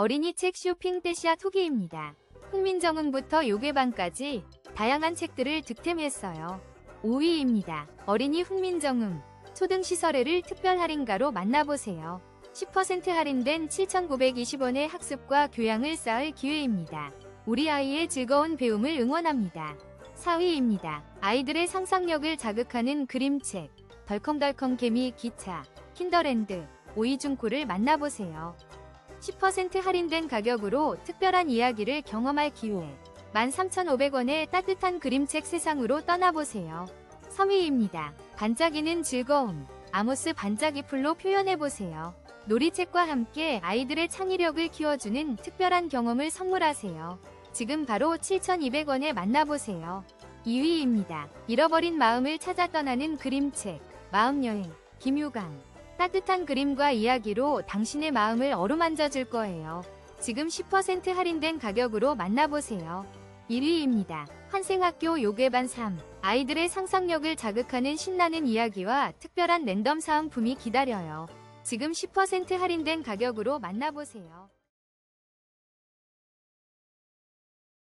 어린이 책 쇼핑 떼시아 토기입니다. 훈민정음부터 요괴반까지 다양한 책들을 득템했어요. 5위입니다. 어린이 훈민정음 초등시설애를 특별 할인가로 만나보세요. 10% 할인된 7,920원의 학습과 교양을 쌓을 기회입니다. 우리 아이의 즐거운 배움을 응원합니다. 4위입니다. 아이들의 상상력을 자극하는 그림책 덜컹덜컹 개미 기차 킨더랜드 오이중코를 만나보세요. 10% 할인된 가격으로 특별한 이야기를 경험할 기회 13,500원의 따뜻한 그림책 세상으로 떠나보세요. 3위입니다. 반짝이는 즐거움 아모스 반짝이 풀로 표현해보세요. 놀이책과 함께 아이들의 창의력을 키워주는 특별한 경험을 선물하세요. 지금 바로 7,200원에 만나보세요. 2위입니다. 잃어버린 마음을 찾아 떠나는 그림책 마음여행 김유강 따뜻한 그림과 이야기로 당신의 마음을 어루만져 줄 거예요. 지금 10% 할인된 가격으로 만나보세요. 1위입니다. 환생학교 요괴반 3 아이들의 상상력을 자극하는 신나는 이야기와 특별한 랜덤 사은품이 기다려요. 지금 10% 할인된 가격으로 만나보세요.